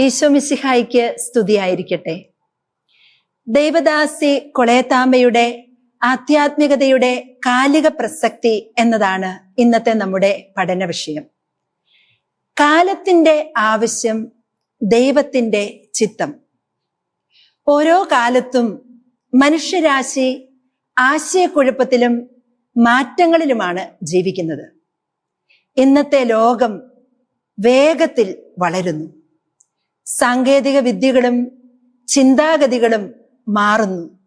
ഈശോമിശിഹായിക്ക് സ്തുതിയായിരിക്കട്ടെ. ദേവദാസി കൊളയത്താമ്പയുടെ ആധ്യാത്മികതയുടെ കാലിക പ്രസക്തി എന്നതാണ് ഇന്നത്തെ നമ്മുടെ പഠന വിഷയം. കാലത്തിന്റെ ആവശ്യം ദൈവത്തിന്റെ ചിത്തം. ഓരോ കാലത്തും മനുഷ്യരാശി ആശയക്കുഴപ്പത്തിലും മാറ്റങ്ങളിലുമാണ് ജീവിക്കുന്നത്. ഇന്നത്തെ ലോകം വേഗത്തിൽ വളരുന്നു. സാങ്കേതിക വിദ്യകളും ചിന്താഗതികളും മാറുന്നു.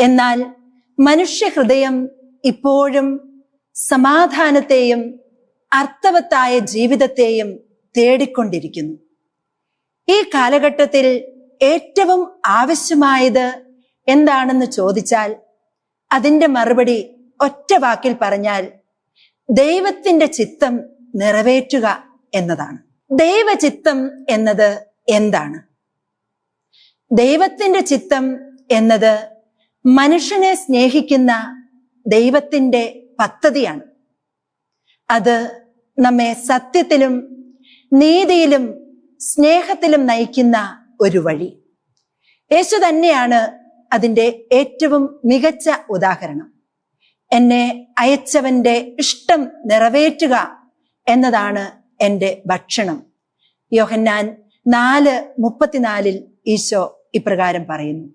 എന്നാൽ മനുഷ്യ ഹൃദയം ഇപ്പോഴും സമാധാനത്തെയും അർത്ഥവത്തായ ജീവിതത്തെയും തേടിക്കൊണ്ടിരിക്കുന്നു. ഈ കാലഘട്ടത്തിൽ ഏറ്റവും ആവശ്യമായത് എന്താണെന്ന് ചോദിച്ചാൽ അതിന്റെ മറുപടി ഒറ്റ വാക്കിൽ പറഞ്ഞാൽ ദൈവത്തിന്റെ ചിത്തം നിറവേറ്റുക എന്നതാണ്. ദൈവചിത്തം എന്നത് എന്താണ്? ദൈവത്തിന്റെ ചിത്തം എന്നത് മനുഷ്യനെ സ്നേഹിക്കുന്ന ദൈവത്തിന്റെ പദ്ധതിയാണ്. അത് നമ്മെ സത്യത്തിലും നീതിയിലും സ്നേഹത്തിലും നയിക്കുന്ന ഒരു വഴി. യേശു തന്നെയാണ് അതിന്റെ ഏറ്റവും മികച്ച ഉദാഹരണം. എന്നെ അയച്ചവന്റെ ഇഷ്ടം നിറവേറ്റുക എന്നതാണ് എന്റെ ഭക്ഷണം. യോഹന്നാൻ നാല് മുപ്പത്തിനാലിൽ ഈശോ ഇപ്രകാരം പറയുന്നു.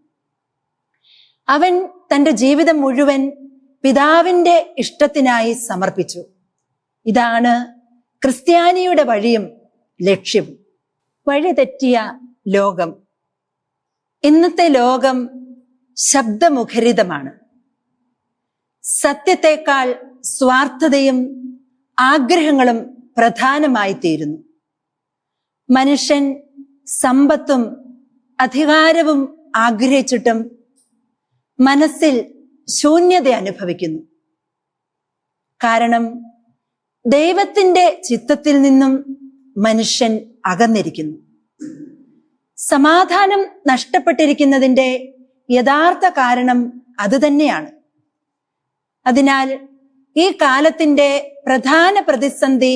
അവൻ തന്റെ ജീവിതം മുഴുവൻ പിതാവിന്റെ ഇഷ്ടത്തിനായി സമർപ്പിച്ചു. ഇതാണ് ക്രിസ്ത്യാനിയുടെ വഴിയും ലക്ഷ്യവും. വഴിതെറ്റിയ ലോകം. ഇന്നത്തെ ലോകം ശബ്ദമുഖരിതമാണ്. സത്യത്തെക്കാൾ സ്വാർത്ഥതയും ആഗ്രഹങ്ങളും പ്രധാനമായി തീരുന്നു മനുഷ്യൻ സമ്പത്തും അധികാരവും ആഗ്രഹിച്ചിട്ടും മനസ്സിൽ ശൂന്യത അനുഭവിക്കുന്നു. കാരണം ദൈവത്തിന്റെ ചിത്തത്തിൽ നിന്നും മനുഷ്യൻ അകന്നിരിക്കുന്നു. സമാധാനം നഷ്ടപ്പെട്ടിരിക്കുന്നതിന്റെ യഥാർത്ഥ കാരണം അതുതന്നെയാണ് അതിനാൽ ഈ കാലത്തിന്റെ പ്രധാന പ്രതിസന്ധി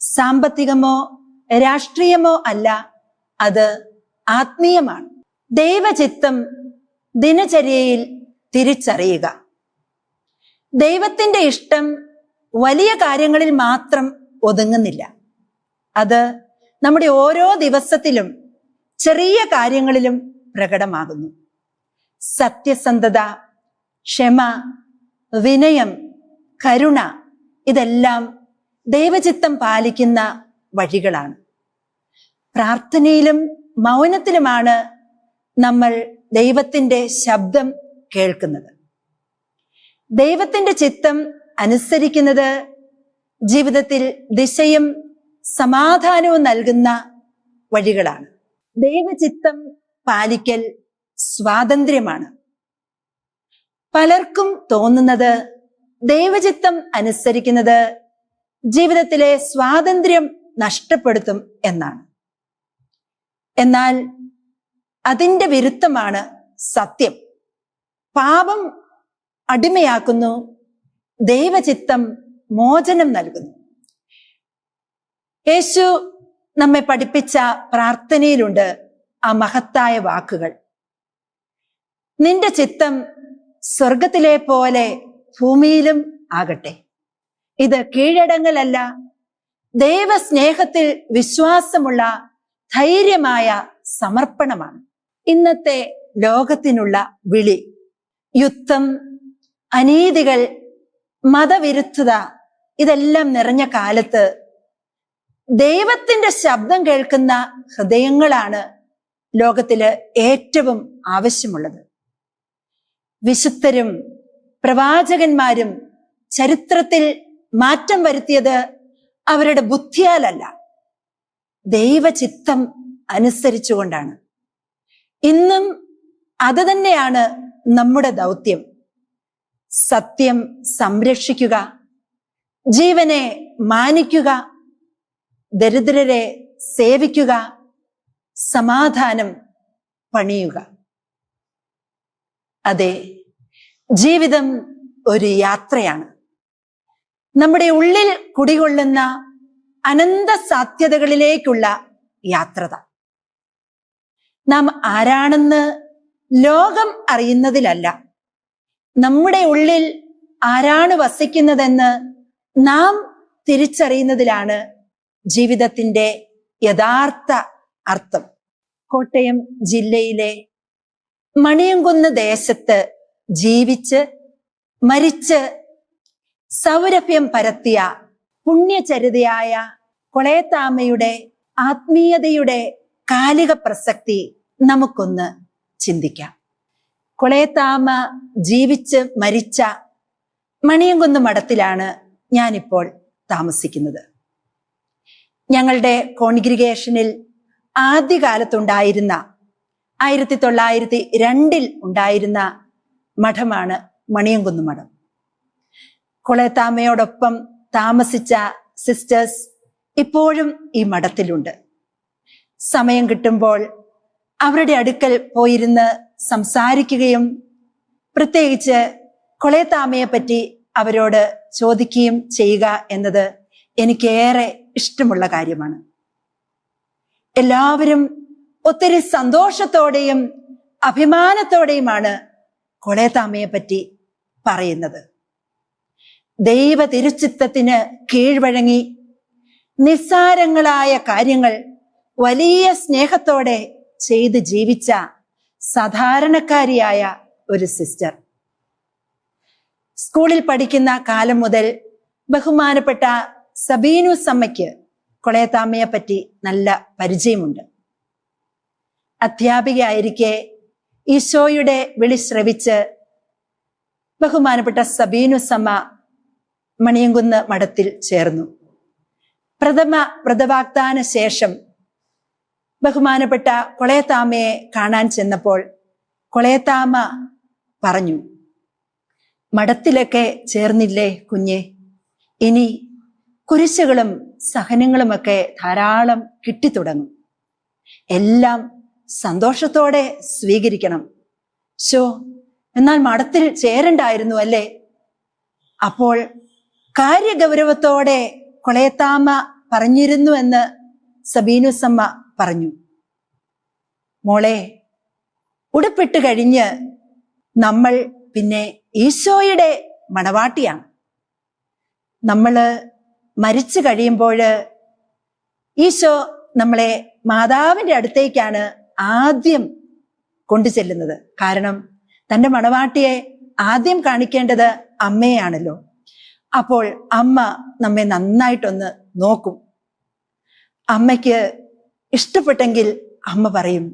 സാമ്പത്തികമോ രാഷ്ട്രീയമോ അല്ല അത് ആത്മീയമാണ്. ദൈവചിത്തം ദിനചര്യയിൽ തിരിച്ചറിയുക. ദൈവത്തിന്റെ ഇഷ്ടം വലിയ കാര്യങ്ങളിൽ മാത്രം ഒതുങ്ങുന്നില്ല. അത് നമ്മുടെ ഓരോ ദിവസത്തിലും ചെറിയ കാര്യങ്ങളിലും പ്രകടമാകുന്നു. സത്യസന്ധത ക്ഷമ വിനയം കരുണ ഇതെല്ലാം ദൈവചിത്തം പാലിക്കുന്ന വഴികളാണ്. പ്രാർത്ഥനയിലും മൗനത്തിലുമാണ് നമ്മൾ ദൈവത്തിന്റെ ശബ്ദം കേൾക്കുന്നത്. ദൈവത്തിന്റെ ചിത്തം അനുസരിക്കുന്നത് ജീവിതത്തിൽ ദിശയും സമാധാനവും നൽകുന്ന വഴികളാണ്. ദൈവചിത്തം പാലിക്കൽ സ്വാതന്ത്ര്യമാണ്. പലർക്കും തോന്നുന്നത് ദൈവചിത്തം അനുസരിക്കുന്നത് ജീവിതത്തിലെ സ്വാതന്ത്ര്യം നഷ്ടപ്പെടുത്തും എന്നാണ്. എന്നാൽ അതിന്റെ വിരുദ്ധമാണ് സത്യം. പാപം അടിമയാക്കുന്നു ദൈവചിത്തം മോചനം നൽകുന്നു. യേശു നമ്മെ പഠിപ്പിച്ച പ്രാർത്ഥനയിലുണ്ട് ആ മഹത്തായ വാക്കുകൾ. നിന്റെ ചിത്തം സ്വർഗത്തിലെ പോലെ ഭൂമിയിലും ആകട്ടെ. ഇത് കീഴടങ്ങലല്ല ദൈവസ്നേഹത്തിൽ വിശ്വാസമുള്ള ധൈര്യമായ സമർപ്പണമാണ്. ഇന്നത്തെ ലോകത്തിനുള്ള വിളി യുദ്ധം അനീതികൾ മതവിരുദ്ധത ഇതെല്ലാം നിറഞ്ഞ കാലത്ത് ദൈവത്തിന്റെ ശബ്ദം കേൾക്കുന്ന ഹൃദയങ്ങളാണ് ലോകത്തിൽ ഏറ്റവും ആവശ്യമുള്ളത്. വിശുദ്ധരും പ്രവാചകന്മാരും ചരിത്രത്തിൽ മാറ്റം വരുത്തിയത് അവരുടെ ബുദ്ധിയാലല്ല. ദൈവചിത്തം അനുസരിച്ചുകൊണ്ടാണ്. ഇന്നും അത് തന്നെയാണ് നമ്മുടെ ദൗത്യം. സത്യം സംരക്ഷിക്കുക ജീവനെ മാനിക്കുക ദരിദ്രരെ സേവിക്കുക സമാധാനം പണിയുക. അതെ ജീവിതം ഒരു യാത്രയാണ്. നമ്മുടെ ഉള്ളിൽ കുടികൊള്ളുന്ന അനന്ത സാധ്യതകളിലേക്കുള്ള യാത്രത. നാം ആരാണെന്ന് ലോകം അറിയുന്നതിലല്ല. നമ്മുടെ ഉള്ളിൽ ആരാണ് വസിക്കുന്നതെന്ന് നാം തിരിച്ചറിയുന്നതിലാണ് ജീവിതത്തിന്റെ യഥാർത്ഥ അർത്ഥം. കോട്ടയം ജില്ലയിലെ മണിയംകുന്ന് ദേശത്ത് ജീവിച്ച് മരിച്ച് സൗരഭ്യം പരത്തിയ പുണ്യചരിതയായ കൊളയത്താമയുടെ ആത്മീയതയുടെ കാലിക പ്രസക്തി നമുക്കൊന്ന് ചിന്തിക്കാം. കൊളയത്താമ ജീവിച്ച് മരിച്ച മണിയംകുന്ന് മഠത്തിലാണ് ഞാനിപ്പോൾ താമസിക്കുന്നത്. ഞങ്ങളുടെ കോൺഗ്രിഗേഷനിൽ ആദ്യകാലത്തുണ്ടായിരുന്ന ആയിരത്തി തൊള്ളായിരത്തി രണ്ടിൽ ഉണ്ടായിരുന്ന മഠമാണ് മണിയംകുന്ന് മഠം. കുളത്താമ്മയോടൊപ്പം താമസിച്ച സിസ്റ്റേഴ്സ് ഇപ്പോഴും ഈ മഠത്തിലുണ്ട്. സമയം കിട്ടുമ്പോൾ അവരുടെ അടുക്കൽ പോയിരുന്ന് സംസാരിക്കുകയും പ്രത്യേകിച്ച് കൊളേത്താമയെ പറ്റി അവരോട് ചോദിക്കുകയും ചെയ്യുക എന്നത് എനിക്കേറെ ഇഷ്ടമുള്ള കാര്യമാണ്. എല്ലാവരും ഒത്തിരി സന്തോഷത്തോടെയും അഭിമാനത്തോടെയുമാണ് കൊളേത്താമയെ പറ്റി പറയുന്നത്. ദൈവ തിരുച്ചിത്തത്തിന് കീഴ്വഴങ്ങി നിസ്സാരങ്ങളായ കാര്യങ്ങൾ വലിയ സ്നേഹത്തോടെ ചെയ്ത് ജീവിച്ച സാധാരണക്കാരിയായ ഒരു സിസ്റ്റർ. സ്കൂളിൽ പഠിക്കുന്ന കാലം മുതൽ ബഹുമാനപ്പെട്ട സബീനു സമ്മയ്ക്ക് കൊളയത്താമ്മയെ പറ്റി നല്ല പരിചയമുണ്ട്. അധ്യാപികയായിരിക്കെ ഈശോയുടെ വിളി ശ്രവിച്ച് ബഹുമാനപ്പെട്ട സബീനു സമ്മ മണിയങ്കുന്ന് മഠത്തിൽ ചേർന്നു. പ്രഥമ വ്രതവാഗ്ദാന ശേഷം ബഹുമാനപ്പെട്ട കൊളയത്താമയെ കാണാൻ ചെന്നപ്പോൾ കൊളയത്താമ പറഞ്ഞു മഠത്തിലൊക്കെ ചേർന്നില്ലേ കുഞ്ഞെ? ഇനി കുരിശുകളും സഹനങ്ങളുമൊക്കെ ധാരാളം കിട്ടിത്തുടങ്ങും. എല്ലാം സന്തോഷത്തോടെ സ്വീകരിക്കണം. ശോ എന്നാൽ മഠത്തിൽ ചേരണ്ടായിരുന്നു അല്ലേ? അപ്പോൾ കാര്യഗൗരവത്തോടെ കൊളയത്താമ്മ പറഞ്ഞിരുന്നു എന്ന് സബീനുസമ്മ പറഞ്ഞു. മോളെ ഉടുപ്പിട്ട് കഴിഞ്ഞ് നമ്മൾ പിന്നെ ഈശോയുടെ മണവാട്ടിയാണ്. നമ്മൾ മരിച്ചു കഴിയുമ്പോൾ ഈശോ നമ്മളെ മാതാവിന്റെ അടുത്തേക്കാണ് ആദ്യം കൊണ്ടു ചെല്ലുന്നത്. കാരണം തന്റെ മണവാട്ടിയെ ആദ്യം കാണിക്കേണ്ടത് അമ്മയാണല്ലോ. അപ്പോൾ അമ്മ നമ്മെ നന്നായിട്ടൊന്ന് നോക്കും. അമ്മയ്ക്ക് ഇഷ്ടപ്പെട്ടെങ്കിൽ അമ്മ പറയും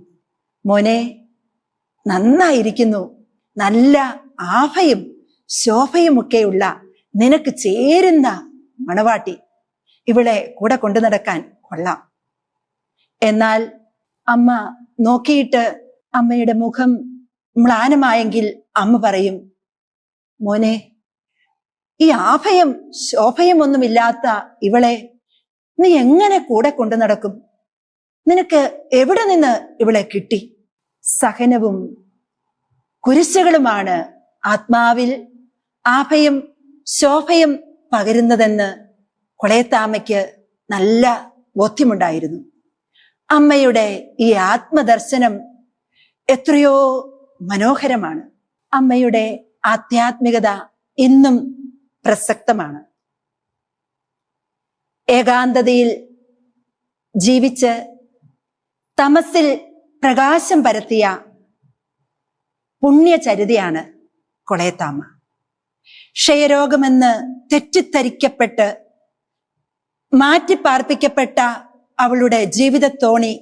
മോനെ നന്നായിരിക്കുന്നു. നല്ല ആഭയും ശോഭയുമൊക്കെയുള്ള നിനക്ക് ചേരുന്ന മണവാട്ടി. ഇവളെ കൂടെ കൊണ്ടു നടക്കാൻ കൊള്ളാം. എന്നാൽ അമ്മ നോക്കിയിട്ട് അമ്മയുടെ മുഖം മ്ലാനമായെങ്കിൽ അമ്മ പറയും മോനെ ഈ ആഭയം ശോഭയും ഒന്നുമില്ലാത്ത ഇവളെ നീ എങ്ങനെ കൂടെ കൊണ്ടു നടക്കും? നിനക്ക് എവിടെ നിന്ന് ഇവളെ കിട്ടി? സഹനവും കുരിശുകളുമാണ് ആത്മാവിൽ ആഭയം ശോഭയും പകരുന്നതെന്ന് കൊളയത്താമയ്ക്ക് നല്ല ബോധ്യമുണ്ടായിരുന്നു. അമ്മയുടെ ഈ ആത്മദർശനം എത്രയോ മനോഹരമാണ്. അമ്മയുടെ ആധ്യാത്മികത ഇന്നും പ്രസക്തമാണ്. ഏകാന്തതയിൽ ജീവിച്ച് തമസിൽ പ്രകാശം പരത്തിയ പുണ്യചരിതയാണ് കൊളയത്താമ്മ ക്ഷയരോഗമെന്ന് തെറ്റിദ്ധരിക്കപ്പെട്ട് മാറ്റിപ്പാർപ്പിക്കപ്പെട്ട അവളുടെ ജീവിതത്തോണി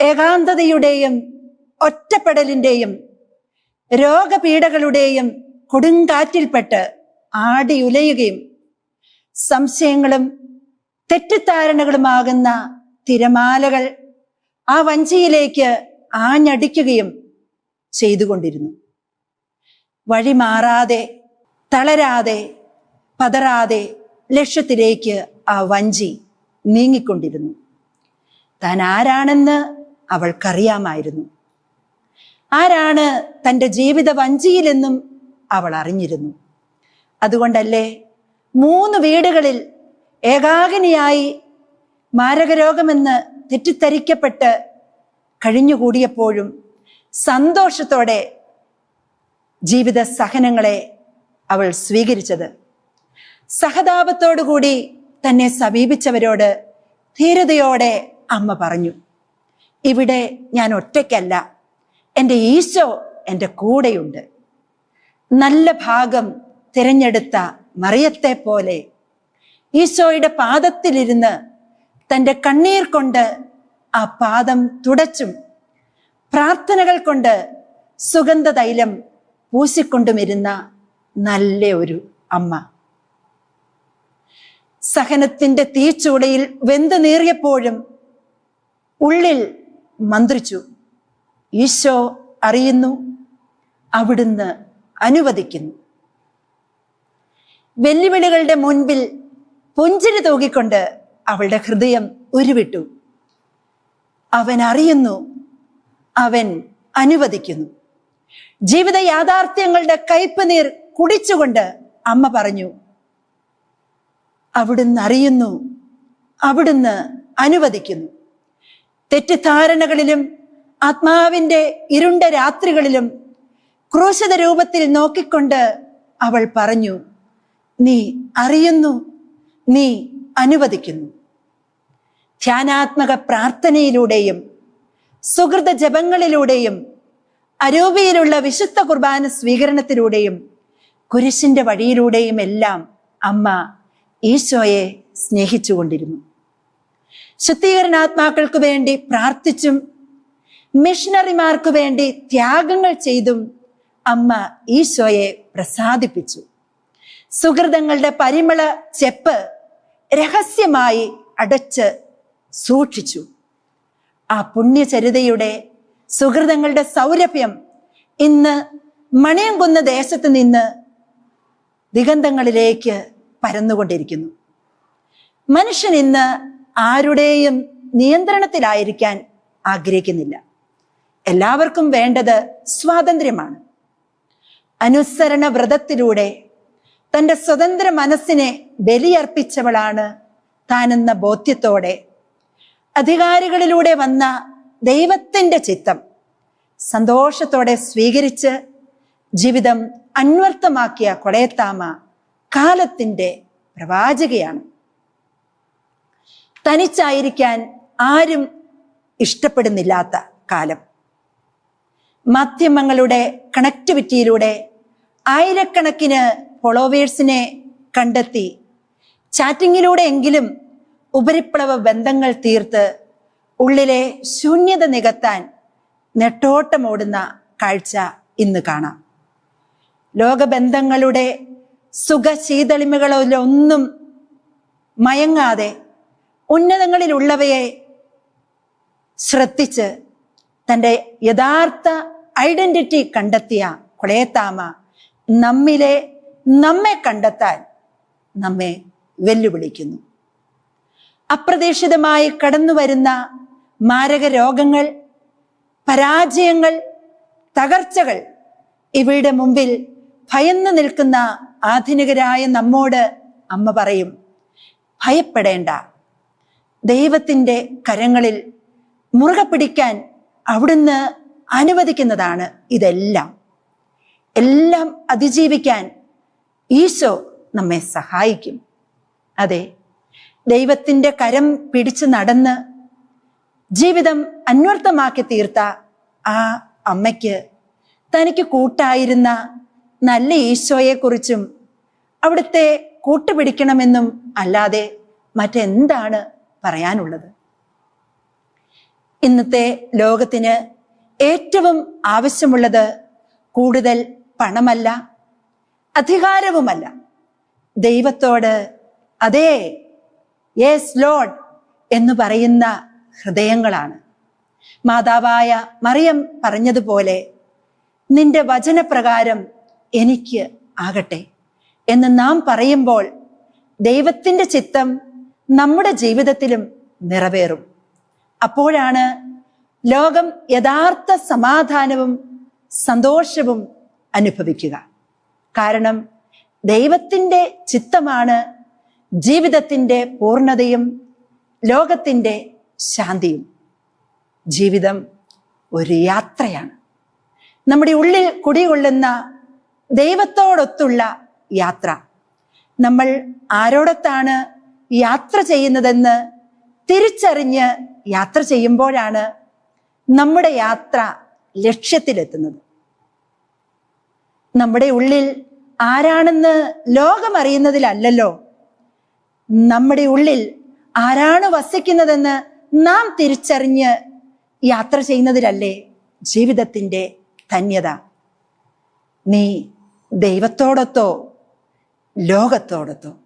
ഏകാന്തതയുടെയും ഒറ്റപ്പെടലിന്റെയും രോഗപീഠകളുടെയും കൊടുങ്കാറ്റിൽപ്പെട്ട് ആടിയുലയുകയും സംശയങ്ങളും തെറ്റിദ്ധാരണകളുമാകുന്ന തിരമാലകൾ ആ വഞ്ചിയിലേക്ക് ആഞ്ഞടിക്കുകയും ചെയ്തുകൊണ്ടിരുന്നു. വഴി മാറാതെ തളരാതെ പതറാതെ ലക്ഷ്യത്തിലേക്ക് ആ വഞ്ചി നീങ്ങിക്കൊണ്ടിരുന്നു. താൻ ആരാണെന്ന് അവൾക്കറിയാമായിരുന്നു. ആരാണ് തന്റെ ജീവിത വഞ്ചിയിലെന്നും അവൾ അറിഞ്ഞിരുന്നു. അതുകൊണ്ടല്ലേ മൂന്ന് വീടുകളിൽ ഏകാഗിനിയായി മാരകരോഗമെന്ന് തെറ്റിദ്ധരിക്കപ്പെട്ട് കഴിഞ്ഞുകൂടിയപ്പോഴും സന്തോഷത്തോടെ ജീവിത സഹനങ്ങളെ അവൾ സ്വീകരിച്ചത്. സഹതാപത്തോടുകൂടി തന്നെ സമീപിച്ചവരോട് ധീരതയോടെ അമ്മ പറഞ്ഞു ഇവിടെ ഞാൻ ഒറ്റയ്ക്കല്ല എന്റെ ഈശോ എന്റെ കൂടെയുണ്ട്. നല്ല ഭാഗം തിരഞ്ഞെടുത്ത മറിയത്തെ പോലെ ഈശോയുടെ പാദത്തിലിരുന്ന് തന്റെ കണ്ണീർ കൊണ്ട് ആ പാദം തുടച്ചും പ്രാർത്ഥനകൾ കൊണ്ട് സുഗന്ധ തൈലം പൂശിക്കൊണ്ടുമിരുന്ന നല്ല ഒരു അമ്മ. സഹനത്തിന്റെ തീച്ചൂടയിൽ വെന്ത് നീറിയപ്പോഴും ഉള്ളിൽ മന്ത്രിച്ചു ഈശോ അറിയുന്നു അവിടുന്ന് അനുവദിക്കുന്നു. വെല്ലുവിളികളുടെ മുൻപിൽ പുഞ്ചിരി തൂകിക്കൊണ്ട് അവളുടെ ഹൃദയം ഉരുവിട്ടു. അവൻ അറിയുന്നു അവൻ അനുവദിക്കുന്നു. ജീവിത യാഥാർത്ഥ്യങ്ങളുടെ കയ്പ് നീർ കുടിച്ചുകൊണ്ട് അമ്മ പറഞ്ഞു അവിടുന്ന് അറിയുന്നു അവിടുന്ന് അനുവദിക്കുന്നു. തെറ്റിദ്ധാരണകളിലും ആത്മാവിന്റെ ഇരുണ്ട രാത്രികളിലും ക്രൂശത രൂപത്തിൽ നോക്കിക്കൊണ്ട് അവൾ പറഞ്ഞു നീ അറിയുന്നു നീ അനുവദിക്കുന്നു. ധ്യാനാത്മക പ്രാർത്ഥനയിലൂടെയും സുഹൃത ജപങ്ങളിലൂടെയും അരൂപിയിലുള്ള വിശുദ്ധ കുർബാന സ്വീകരണത്തിലൂടെയും കുരിശിന്റെ വഴിയിലൂടെയും എല്ലാം അമ്മ ഈശോയെ സ്നേഹിച്ചുകൊണ്ടിരുന്നു. ശുദ്ധീകരണാത്മാക്കൾക്ക് വേണ്ടി പ്രാർത്ഥിച്ചും മിഷണറിമാർക്ക് വേണ്ടി ത്യാഗങ്ങൾ ചെയ്തും അമ്മ ഈശോയെ പ്രസാദിപ്പിച്ചു. സുഹൃതങ്ങളുടെ പരിമള ചെപ്പ് രഹസ്യമായി അടച്ച് സൂക്ഷിച്ചു. ആ പുണ്യചരിതയുടെ സുഹൃതങ്ങളുടെ സൗരഭ്യം ഇന്ന് മണിയംകുന്ന ദേശത്ത് നിന്ന് ദിഗന്ധങ്ങളിലേക്ക് പരന്നുകൊണ്ടിരിക്കുന്നു. മനുഷ്യൻ ഇന്ന് ആരുടെയും നിയന്ത്രണത്തിലായിരിക്കാൻ ആഗ്രഹിക്കുന്നില്ല. എല്ലാവർക്കും വേണ്ടത് സ്വാതന്ത്ര്യമാണ്. അനുസരണ വ്രതത്തിലൂടെ തന്റെ സ്വതന്ത്ര മനസ്സിനെ ബലിയർപ്പിച്ചവളാണ് താനെന്ന ബോധ്യത്തോടെ. അധികാരികളിലൂടെ വന്ന ദൈവത്തിന്റെ ചിത്തം സന്തോഷത്തോടെ സ്വീകരിച്ച് ജീവിതം അന്വർത്ഥമാക്കിയ കൊടയത്താമ കാലത്തിന്റെ പ്രവാചകയാണ്. തനിച്ചായിരിക്കാൻ ആരും ഇഷ്ടപ്പെടുന്നില്ലാത്ത കാലം. മാധ്യമങ്ങളുടെ കണക്ടിവിറ്റിയിലൂടെ ആയിരക്കണക്കിന് ഫോളോവേഴ്സിനെ കണ്ടെത്തി. ചാറ്റിങ്ങിലൂടെ എങ്കിലും ഉപരിപ്ലവ ബന്ധങ്ങൾ തീർത്ത് ഉള്ളിലെ ശൂന്യത നികത്താൻ നെട്ടോട്ടമോടുന്ന കാഴ്ച ഇന്ന് കാണാം. ലോകബന്ധങ്ങളുടെ സുഖശീതളിമകളിലൊന്നും മയങ്ങാതെ ഉന്നതങ്ങളിലുള്ളവയെ ശ്രദ്ധിച്ച് തന്റെ യഥാർത്ഥ ഐഡന്റിറ്റി കണ്ടെത്തിയ കൊളയത്താമ നമ്മിലെ നമ്മെ കണ്ടെത്താൻ നമ്മെ വെല്ലുവിളിക്കുന്നു. അപ്രതീക്ഷിതമായി കടന്നു വരുന്ന മാരക രോഗങ്ങൾ പരാജയങ്ങൾ തകർച്ചകൾ ഇവയുടെ മുമ്പിൽ ഭയന്നു നിൽക്കുന്ന ആധുനികരായ നമ്മോട് അമ്മ പറയും ഭയപ്പെടേണ്ട. ദൈവത്തിന്റെ കരങ്ങളിൽ മുറുകെ പിടിക്കാൻ അവിടുന്ന് അനുവദിക്കുന്നതാണ് ഇതെല്ലാം. എല്ലാം അതിജീവിക്കാൻ ഈശോ നമ്മെ സഹായിക്കും. അതെ ദൈവത്തിന്റെ കരം പിടിച്ചു നടന്ന് ജീവിതം അന്വർത്ഥമാക്കി തീർത്ത ആ അമ്മയ്ക്ക് തനിക്ക് കൂട്ടായിരുന്ന നല്ല ഈശോയെക്കുറിച്ചും അവിടുത്തെ കൂട്ടുപിടിക്കണമെന്നും അല്ലാതെ മറ്റെന്താണ് പറയാനുള്ളത്? ഇന്നത്തെ ലോകത്തിന് ഏറ്റവും ആവശ്യമുള്ളത് കൂടുതൽ പണമല്ല അധികാരവുമല്ല. ദൈവത്തോട് അതേ യേസ് ലോഡ് എന്ന് പറയുന്ന ഹൃദയങ്ങളാണ്. മാതാവായ മറിയം പറഞ്ഞതുപോലെ നിന്റെ വചനപ്രകാരം എനിക്ക് ആകട്ടെ എന്ന് നാം പറയുമ്പോൾ ദൈവത്തിന്റെ ചിത്തം നമ്മുടെ ജീവിതത്തിലും നിറവേറും. അപ്പോഴാണ് ലോകം യഥാർത്ഥ സമാധാനവും സന്തോഷവും അനുഭവിക്കുക. കാരണം ദൈവത്തിന്റെ ചിത്തമാണ് ജീവിതത്തിന്റെ പൂർണതയും ലോകത്തിന്റെ ശാന്തിയും. ജീവിതം ഒരു യാത്രയാണ്. നമ്മുടെ ഉള്ളിൽ കുടികൊള്ളുന്ന ദൈവത്തോടൊത്തുള്ള യാത്ര. നമ്മൾ ആരോടൊത്താണ് യാത്ര ചെയ്യുന്നതെന്ന് തിരിച്ചറിഞ്ഞ് യാത്ര ചെയ്യുമ്പോഴാണ് നമ്മുടെ യാത്ര ലക്ഷ്യത്തിലെത്തുന്നത്. നമ്മുടെ ഉള്ളിൽ ആരാണെന്ന് ലോകം അറിയുന്നതിലല്ലല്ലോ നമ്മുടെ ഉള്ളിൽ ആരാണ് വസിക്കുന്നതെന്ന് നാം തിരിച്ചറിഞ്ഞ് യാത്ര ചെയ്യുന്നതിലല്ലേ ജീവിതത്തിന്റെ ധന്യത. നീ ദൈവത്തോടൊത്തോ ലോകത്തോടൊത്തോ